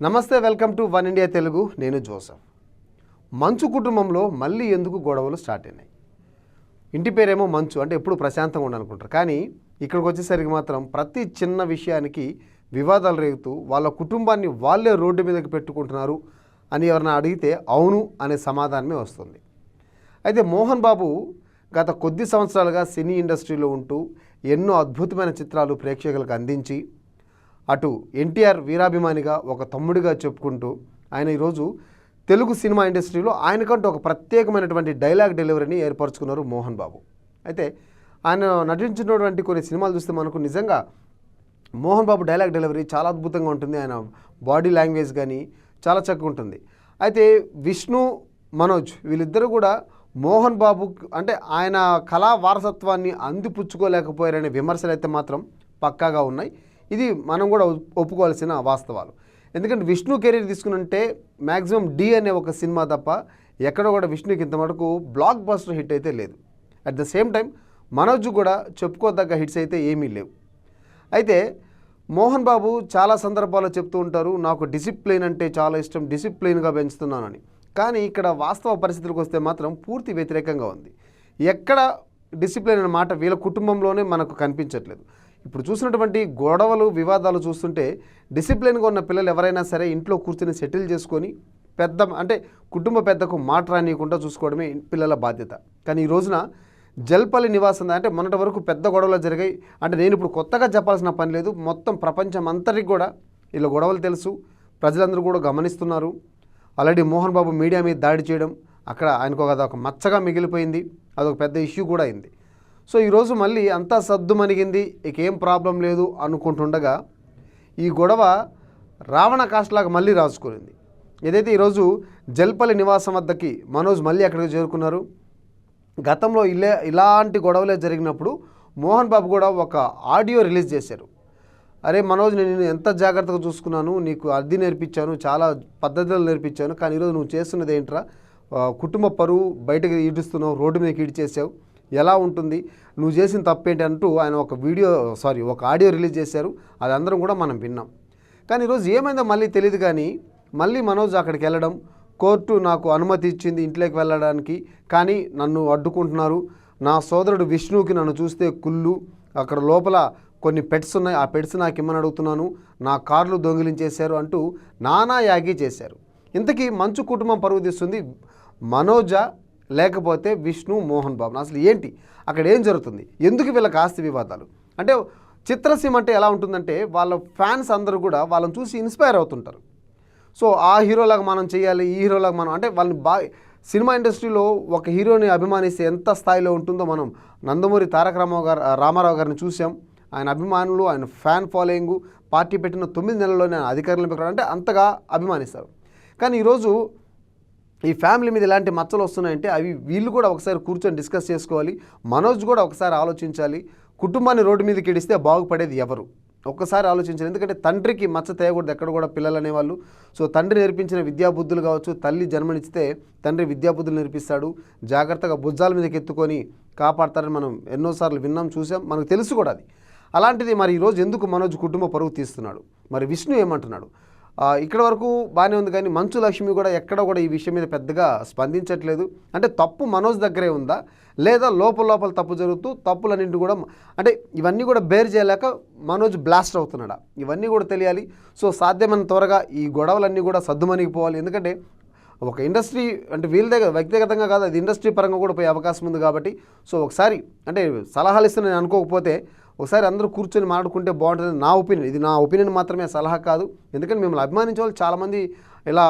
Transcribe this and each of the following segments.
నమస్తే welcome to one India Telugu. నేను Joseph. మంచు కుటుంబంలో మళ్ళీ ఎందుకు గొడవలు స్టార్ట్ అయినాయి? ఇంటి పేరేమో మంచు అంటే ఎప్పుడు ప్రశాంతంగా ఉండాలనుకుంటారు. కానీ ఇక్కడికి వచ్చేసరికి మాత్రం ప్రతి చిన్న విషయానికి వివాదాలు రేగుతూ వాళ్ళ కుటుంబాన్ని వాళ్ళే రోడ్డు మీదకి పెట్టుకుంటున్నారు అని ఎవరైనా అడిగితే అవును అనే సమాధానమే వస్తుంది. అయితే మోహన్ బాబు గత కొద్ది సంవత్సరాలుగా సినీ ఇండస్ట్రీలో ఉంటూ ఎన్నో అద్భుతమైన చిత్రాలు ప్రేక్షకులకు అందించి అటు ఎన్టీఆర్ వీరాభిమానిగా ఒక తమ్ముడిగా చెప్పుకుంటూ ఆయన ఈరోజు తెలుగు సినిమా ఇండస్ట్రీలో ఆయనకంటూ ఒక ప్రత్యేకమైనటువంటి డైలాగ్ డెలివరీని ఏర్పరచుకున్నారు మోహన్ బాబు. అయితే ఆయన నటించినటువంటి కొన్ని సినిమాలు చూస్తే మనకు నిజంగా మోహన్ బాబు డైలాగ్ డెలివరీ చాలా అద్భుతంగా ఉంటుంది. ఆయన బాడీ లాంగ్వేజ్ కానీ చాలా చక్కగా ఉంటుంది. అయితే విష్ణు మనోజ్ వీళ్ళిద్దరూ కూడా మోహన్ బాబు అంటే ఆయన కళా వారసత్వాన్ని అందిపుచ్చుకోలేకపోయారనే విమర్శలు అయితే మాత్రం పక్కాగా ఉన్నాయి. ఇది మనం కూడా ఒప్పుకోవాల్సిన వాస్తవాలు. ఎందుకంటే విష్ణు కెరీర్ తీసుకున్నంటే మ్యాక్సిమం డి అనే ఒక సినిమా తప్ప ఎక్కడ కూడా విష్ణుకి ఇంత మటుకు బ్లాక్ బస్టర్ హిట్ అయితే లేదు. At the same time Manoj కూడా చెప్పుకోదగ్గ హిట్స్ అయితే ఏమీ లేవు. అయితే మోహన్ బాబు చాలా సందర్భాల్లో చెప్తూ ఉంటారు నాకు డిసిప్లిన్ అంటే చాలా ఇష్టం డిసిప్లిన్గా పెంచుతున్నానని. కానీ ఇక్కడ వాస్తవ పరిస్థితులకు వస్తే మాత్రం పూర్తి వ్యతిరేకంగా ఉంది. ఎక్కడ డిసిప్లిన్ అనే మాట వీళ్ళ కుటుంబంలోనే మనకు కనిపించట్లేదు. ఇప్పుడు చూసినటువంటి గొడవలు వివాదాలు చూస్తుంటే డిసిప్లిన్గా ఉన్న పిల్లలు ఎవరైనా సరే ఇంట్లో కూర్చొని సెటిల్ చేసుకొని పెద్ద అంటే కుటుంబ పెద్దకు మాట రానియకుండా చూసుకోవడమే పిల్లల బాధ్యత. కానీ ఈ రోజున జల్పల్లి నివాసం అంటే మొన్నటి వరకు పెద్ద గొడవలు జరిగాయి. అంటే నేను ఇప్పుడు కొత్తగా చెప్పాల్సిన పని లేదు. మొత్తం ప్రపంచం అంతటికి కూడా ఇలా గొడవలు తెలుసు. ప్రజలందరూ కూడా గమనిస్తున్నారు. ఆల్రెడీ మోహన్ బాబు మీడియా మీద దాడి చేయడం అక్కడ ఆయనకు ఒక మచ్చగా మిగిలిపోయింది. అదొక పెద్ద ఇష్యూ కూడా అయింది. సో ఈరోజు మళ్ళీ అంతా సద్దు మణిగింది ఇకేం ప్రాబ్లం లేదు అనుకుంటుండగా ఈ గొడవ రావణ కాస్ట్లాగా మళ్ళీ రాసుకునింది ఏదైతే ఈరోజు జల్పల్లి నివాసం వద్దకి మనోజ్ మళ్ళీ అక్కడికి చేరుకున్నారు గతంలో ఇలే ఇలాంటి గొడవలే జరిగినప్పుడు మోహన్ బాబు కూడా ఒక ఆడియో రిలీజ్ చేశారు. అరే మనోజ్ నేను ఎంత జాగ్రత్తగా చూసుకున్నాను నీకు అద్దె నేర్పించాను చాలా పద్ధతులు నేర్పించాను కానీ ఈరోజు నువ్వు చేస్తున్నది ఏంట్రా? కుటుంబ పరువు బయటకు ఈడుస్తున్నావు రోడ్డు మీదకి ఈడ్చేసావు. ఎలా ఉంటుంది? నువ్వు చేసిన తప్పేంటి అంటూ ఆయన ఒక వీడియో సారీ ఒక ఆడియో రిలీజ్ చేశారు. అది అందరం కూడా మనం విన్నాం. కానీ ఈరోజు ఏమైందో మళ్ళీ తెలియదు కానీ మళ్ళీ మనోజ్ అక్కడికి వెళ్ళడం కోర్టు నాకు అనుమతి ఇచ్చింది ఇంట్లోకి వెళ్ళడానికి కానీ నన్ను అడ్డుకుంటున్నారు. నా సోదరుడు విష్ణుకి నన్ను చూస్తే కుళ్ళు. అక్కడ లోపల కొన్ని పెట్స్ ఉన్నాయి. ఆ పెట్స్ నాకు ఇమ్మని అడుగుతున్నాను. నా కార్లు దొంగిలించేశారు అంటూ నానా యాగి చేశారు. ఇంతకీ మంచు కుటుంబం పరుగు తీస్తుంది మనోజ లేకపోతే విష్ణు మోహన్ బాబును అసలు ఏంటి? అక్కడ ఏం జరుగుతుంది? ఎందుకు వీళ్ళకి ఆస్తి వివాదాలు? అంటే చిత్రసీమ అంటే ఎలా ఉంటుందంటే వాళ్ళ ఫ్యాన్స్ అందరూ కూడా వాళ్ళని చూసి ఇన్స్పైర్ అవుతుంటారు. సో ఆ హీరోలాగా మనం చేయాలి ఈ హీరోలాగా మనం అంటే వాళ్ళని బాగా సినిమా ఇండస్ట్రీలో ఒక హీరోని అభిమానిస్తే ఎంత స్థాయిలో ఉంటుందో మనం నందమూరి తారక రామారావు గారు రామారావు గారిని చూసాం ఆయన అభిమానులు ఆయన ఫ్యాన్ ఫాలోయింగ్ పార్టీ పెట్టిన తొమ్మిది నెలల్లోనే ఆయన అధికారంలో అంటే అంతగా అభిమానిస్తారు. కానీ ఈరోజు ఈ ఫ్యామిలీ మీద ఎలాంటి మచ్చలు వస్తున్నాయంటే అవి వీళ్ళు కూడా ఒకసారి కూర్చొని డిస్కస్ చేసుకోవాలి. మనోజ్ కూడా ఒకసారి ఆలోచించాలి. కుటుంబాన్ని రోడ్డు మీదకి ఇడిస్తే బాగుపడేది ఎవరు? ఒక్కసారి ఆలోచించాలి. ఎందుకంటే తండ్రికి మచ్చ తేయకూడదు. ఎక్కడ కూడా పిల్లలు అనేవాళ్ళు. సో తండ్రి నేర్పించిన విద్యాబుద్ధులు కావచ్చు తల్లి జన్మనిస్తే తండ్రి విద్యాబుద్ధులు నేర్పిస్తాడు. జాగ్రత్తగా భుజాల మీదకి ఎత్తుకొని కాపాడతారని మనం ఎన్నోసార్లు విన్నాం చూసాం మనకు తెలుసు కూడా అది. అలాంటిది మరి ఈరోజు ఎందుకు మనోజ్ కుటుంబ పరువు తీస్తున్నాడు? మరి విష్ణు ఏమంటున్నాడు? ఇక్కడ వరకు బాగానే ఉంది కానీ మంచు లక్ష్మి కూడా ఎక్కడ కూడా ఈ విషయం మీద పెద్దగా స్పందించట్లేదు. అంటే తప్పు మనోజ్ దగ్గరే ఉందా? లేదా లోపల లోపల తప్పు జరుగుతూ తప్పులన్నింటి కూడా అంటే ఇవన్నీ కూడా బేర్ చేయలేక మనోజ్ బ్లాస్ట్ అవుతున్నాడా? ఇవన్నీ కూడా తెలియాలి. సో సాధ్యమైన త్వరగా ఈ గొడవలన్నీ కూడా సర్దుమణిగిపోవాలి ఎందుకంటే ఒక ఇండస్ట్రీ అంటే వీళ్ళ దగ్గర వ్యక్తిగతంగా కాదు అది ఇండస్ట్రీ పరంగా కూడా పోయే అవకాశం ఉంది కాబట్టి. సో ఒకసారి అంటే సలహాలు ఇస్తే నేను అనుకోకపోతే ఒకసారి అందరూ కూర్చొని మాట్లాడుకుంటే బాగుంటుంది. నా ఒపీనియన్. ఇది నా ఒపీనియన్ మాత్రమే సలహా కాదు. ఎందుకంటే మిమ్మల్ని అభిమానించే వాళ్ళు చాలామంది ఇలా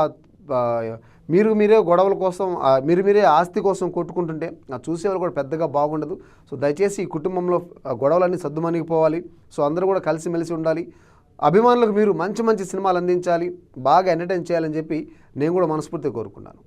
మీరు మీరే గొడవల కోసం మీరు మీరే ఆస్తి కోసం కొట్టుకుంటుంటే ఆ చూసేవాళ్ళు కూడా పెద్దగా బాగుండదు. సో దయచేసి ఈ కుటుంబంలో ఆ, గొడవలన్నీ సర్దుమణిగిపోవాలి. సో అందరూ కూడా కలిసిమెలిసి ఉండాలి. అభిమానులకు మీరు మంచి మంచి సినిమాలు అందించాలి. బాగా ఎంటర్టైన్ చేయాలని చెప్పి నేను కూడా మనస్ఫూర్తిగా కోరుకున్నాను